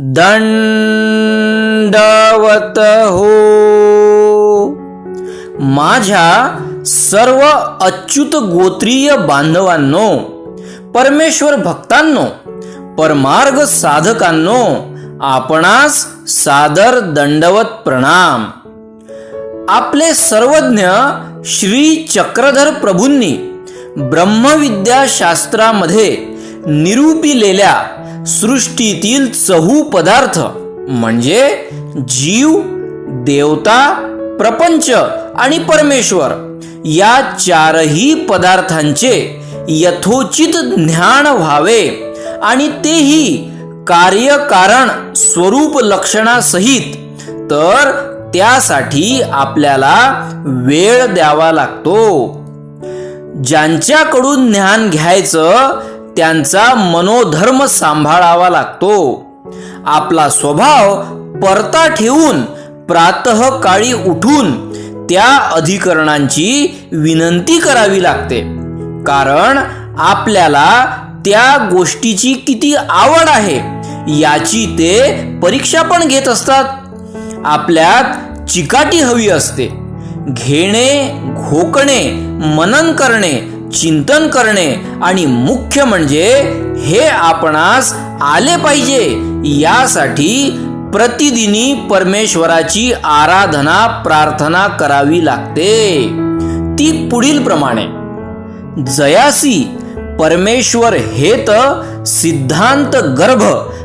दंडवत हो माझ्या सर्व अच्युत गोत्रीय बांधवांनो परमेश्वर भक्तांनो परमार्ग साधकांनो आपणास सादर दंडवत प्रणाम. आपले सर्वज्ञ श्री चक्रधर प्रभूंनी ब्रह्मविद्या शास्त्रामध्ये निरूपिलेल्या सृष्टीतील चहू पदार्थ म्हणजे जीव देवता प्रपंच आणि परमेश्वर या चारही पदार्थांचे यथोचित ज्ञान व्हावे आणि तेही कार्यकारण स्वरूप लक्षणासहित. तर त्यासाठी आपल्याला वेळ द्यावा लागतो. ज्यांच्याकडून ज्ञान घ्यायचं त्यांचा मनोधर्म सांभाळावा लागतो. आपला स्वभाव परता ठेवून प्रातःकाळी उठून त्या अधिकरणांची विनंती करावी लागते. कारण आपल्याला त्या गोष्टीची किती आवड आहे याची ते परीक्षा पण घेत असतात. आपल्यात चिकाटी हवी असते. घेणे घोकणे मनन करणे चिंतन करणे आणि मुख्य म्हणजे हे आपणास आले पाहिजे. यासाठी प्रतिदिनी परमेश्वराची आराधना प्रार्थना करावी लागते. ती पुढील प्रमाणे. जयासी परमेश्वर हेत सिद्धांत गर्भ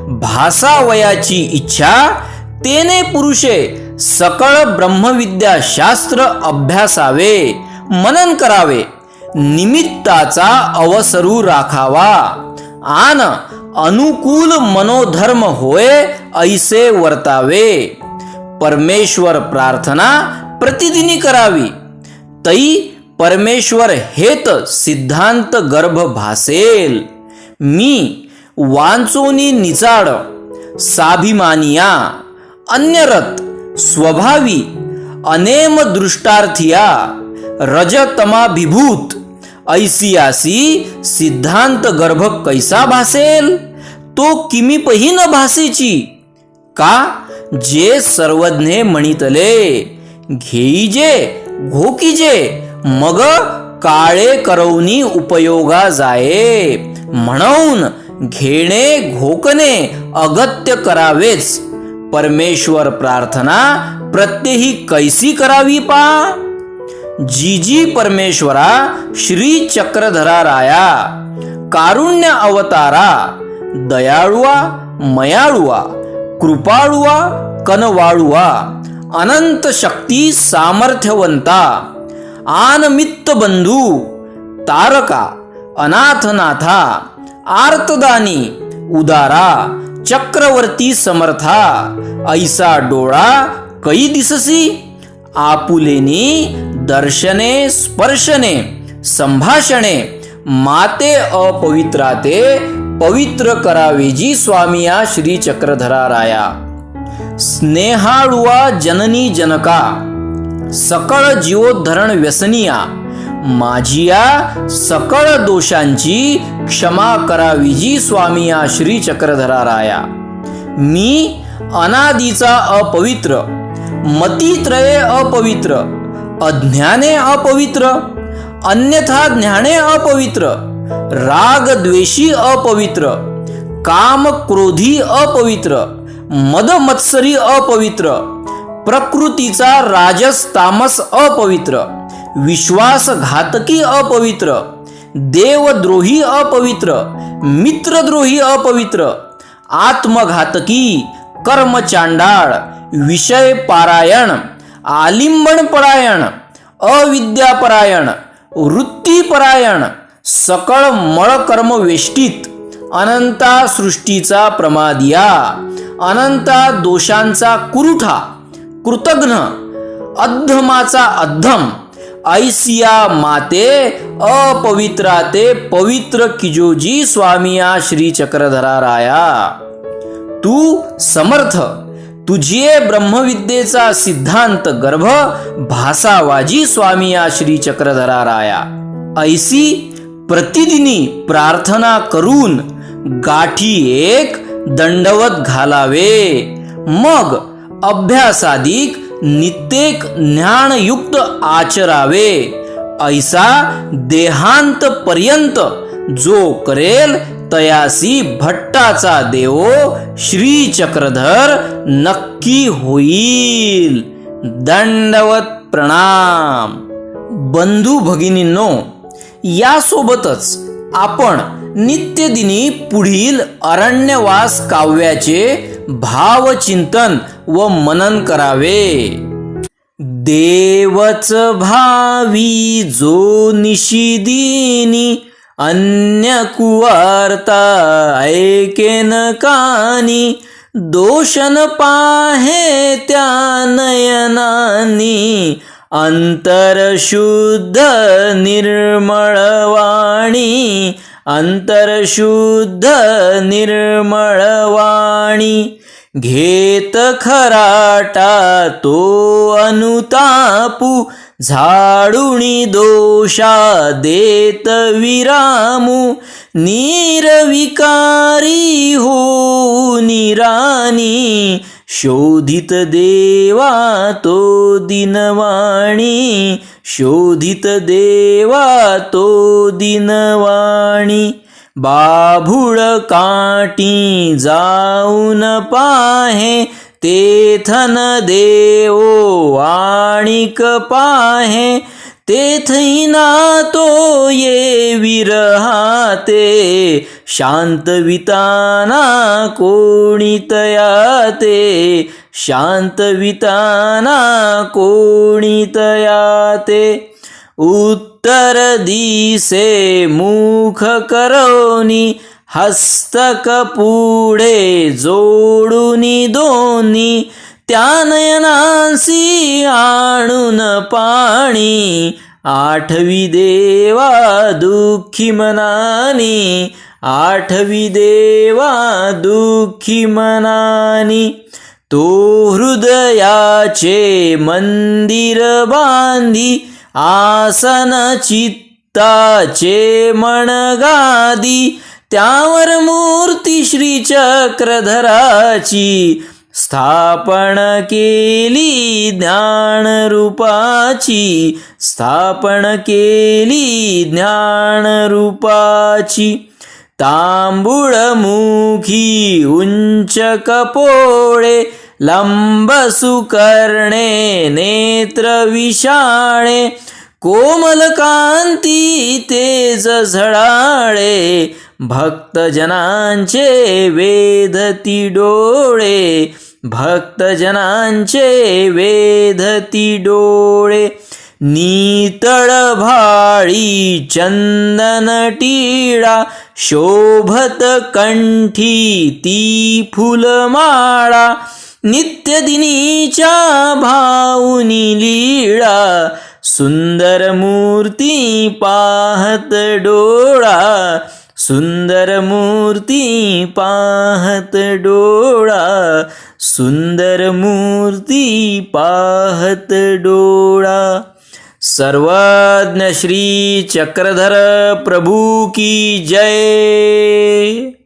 भासावयाची इच्छा तेने पुरुषे सकळ ब्रह्मविद्या शास्त्र अभ्यासावे मनन करावे. निमित्ताचा अवसरू राखावा. आन अनुकूल मनोधर्म होय ऐसे वर्तावे. परमेश्वर प्रार्थना प्रतिदिनी करावी. तई परमेश्वर हेत सिद्धांत गर्भ भासेल. मी वांचोनी निचाड साभिमानिया अन्यरत स्वभावी अनेम दृष्टार्थिया रजतमाभिभूत ऐसियासी सिद्धांत गर्भ कैसा भासेल? तो किमीपही न भासेची. का? जे सर्वज्ञे म्हणितले घेईजे घोकीजे मग काळे करवनी उपयोगा जाये. म्हणून घेणे घोकणे अगत्य करावेच. परमेश्वर प्रार्थना प्रत्येही कैसी करावी पा? जी जी परमेश्वरा श्री चक्रधरा राया कारुण्य अवतारा दयाळुआ मयाळुआ कृपाळुआ कनवाळुआ अनंत शक्ती सामर्थ्यवंता आनमित्त बंधू तारका अनाथनाथा आर्तदानी उदारा चक्रवर्ती समर्था ऐसा डोळा कै दिससी आपुलेनी दर्शने स्पर्शने संभाषणे माते अपवित्राते पवित्र करावेजी स्वामिया श्री चक्रधरा राया स्नेहाळुवा जननी जनका सकळ जीवोद्धरण व्यसनिया माझिया सकळ दोषांची क्षमा करावीजी स्वामिया श्री चक्रधरा राया मी अनादीचा अपवित्र मतीत्रये अपवित्र अज्ञाने अपवित्र अन्यथा ज्ञाने अपवित्र राग द्वेषी अपवित्र काम क्रोधी अपवित्र मद मत्सरी अपवित्र प्रकृतीचा राजस तामस अपवित्र विश्वासघातकी अपवित्र देवद्रोही अपवित्र मित्रद्रोही अपवित्र आत्मघातकी कर्मचांडाळ विषय पारायण आलिंबनपरायण अविद्यापरायण वृत्तीपरायण सकळ मळकर्म वेष्टीत अनंता सृष्टीचा प्रमादिया अनंता दोषांचा कुरुठा कृतघ्न अद्धमाचा अद्धम ऐसिया माते अपवित्राते पवित्र किजोजी स्वामिया श्री चक्रधरा राया तू समर्थ. तुझे ब्रह्मविद्येचा सिद्धांत गर्भ भासावाजी स्वामिया श्री चक्रधरा राया ऐसी प्रतिदिनी प्रार्थना करून गाठी एक दंडवत घालावे. मग अभ्यासाधिक नित्येक ज्ञानयुक्त आचरावे. ऐसा देहांत पर्यंत जो करेल तयासी भट्टाचा देवो श्री चक्रधर नक्की होईल. दंडवत प्रणाम. बंधू भगिनींनो यासोबतच आपण नित्यदिनी पुढील अरण्यवास काव्याचे भावचिंतन व मनन करावे. देवच भावी जो निशिदिनी अन्य कुवार्ता ऐकेन कानी दोषन पाहे त्या नयनानी अंतरशुद्ध निर्मळवाणी अंतरशुद्ध निर्मळवाणी घेत खराटा तो अनुतापू झाडुणी दोषा देत विरामू निरविकारी हो निराणी शोधित देवा तो दिनवाणी शोधित देवा तो दिनवाणी. बाभुळ काटी जाऊन पाहे तेथन देवो आणिक पाहे तेथही ना तो ये विरहाते शांतविताना कोणी तयाते शांतविताना कोणी तयाते. उत्तर दिसे मुख करोनी हस्तक पुढे जोडूनी दोन्ही त्या नयनासी आणून पाणी. आठवी देवा दुःखी मनानी आठवी देवा दुःखी मनानी. तो हृदयाचे मंदिर बांधी आसन चित्ताचे मणगादी त्यावर मूर्ती श्री चक्रधराची स्थापन केली ज्ञान रूपाची स्थापन केली ज्ञान रूपाची तांबूळ मुखी उंच कपोळे लंब सुकर्णे नेत्र विषाणे कोमल कांती तेज झळाळे भक्तजनांचे वेधती डोळे भक्तजनांचे वेधती डोळे नीतळ भाळी चंदन टिळा शोभत कंठी ती फुलमाळा नित्यदिनीच्या भाऊनी लीळा सुंदर मूर्ती पाहत डोळा सुंदर मूर्ती पाहत डोळा सुंदर मूर्ती पाहत डोळा. सर्वज्ञ श्री चक्रधर प्रभू की जय.